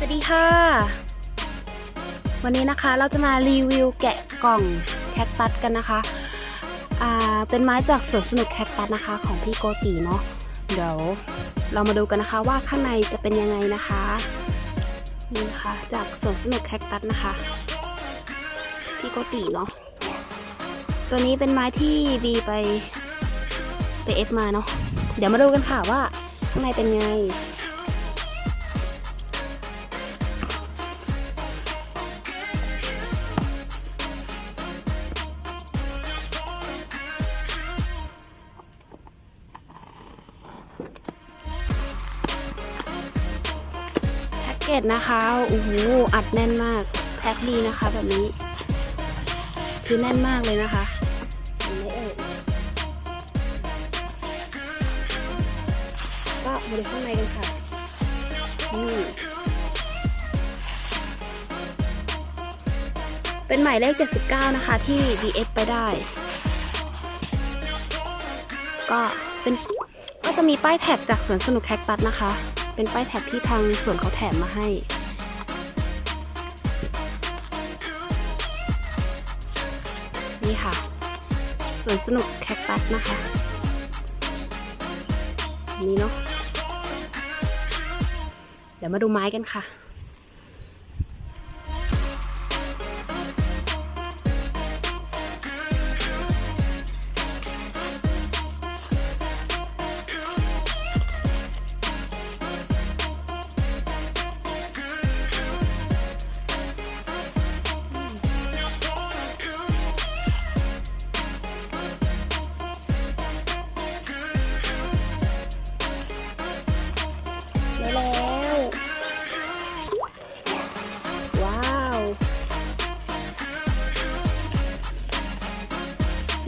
สวัสดีค่ะ วันนี้นะคะเราจะมารีวิวแกะกล่องแคคตัสกันนะคะอ่าเป็นไม้จากสวนสนุกแคคตัสนะคะ ของพี่โกตีเนาะเดี๋ยวเรามาดูกันนะคะว่าข้างในจะเป็นยังไงนะคะนี่นะคะจากสวนสนุกแคคตัสนะคะพี่โกตีเนาะตัวนี้เป็นไม้ที่บีไปไปเอฟมาเนาะเดี๋ยวมาดูกันค่ะว่าข้างในเป็นไง เกจนะคะโอ้โหอัดแน่นมาก แพ็คดีนะคะแบบนี้ คือแน่นมากเลยนะคะไหมเอ่ยก็มาดูข้างในกันค่ะนี่เป็นหมายเลข 79 นะคะ ที่ VS ไปได้ ก็เป็นก็จะมีป้ายแท็กจากสวนสนุกแคคตัสนะคะ เป็นป้ายแท็กที่ทางสวนเขาแถมมาให้ นี่ค่ะสวนสนุกแคคตัสนะคะ นี่เนาะเดี๋ยวมาดูไม้กันค่ะ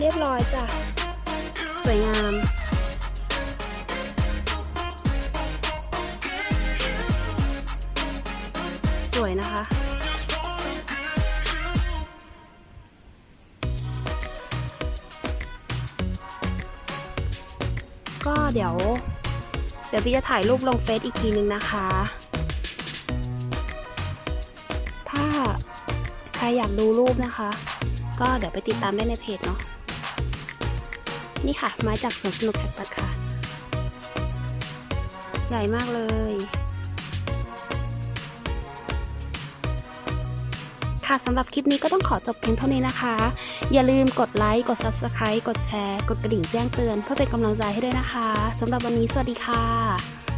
เรียบร้อยจ้ะ สวยงาม สวยนะคะ ก็เดี๋ยว เดี๋ยวพี่จะถ่ายรูปลงเฟซอีกทีนึงนะคะ ถ้าใครอยากดูรูปนะคะก็เดี๋ยวไปติดตามได้ในเพจเนาะ นี่ค่ะไม้จากสวนสนุกแคคตัดค่ะ ใหญ่มากเลย ค่ะสำหรับคลิปนี้ก็ต้องขอจบเพียงเท่านี้นะคะ อย่าลืมกดไลค์ กด Subscribe กดแชร์ กดกระดิ่งแจ้งเตือนเพื่อเป็นกำลังใจให้ด้วยนะคะสำหรับวันนี้สวัสดีค่ะ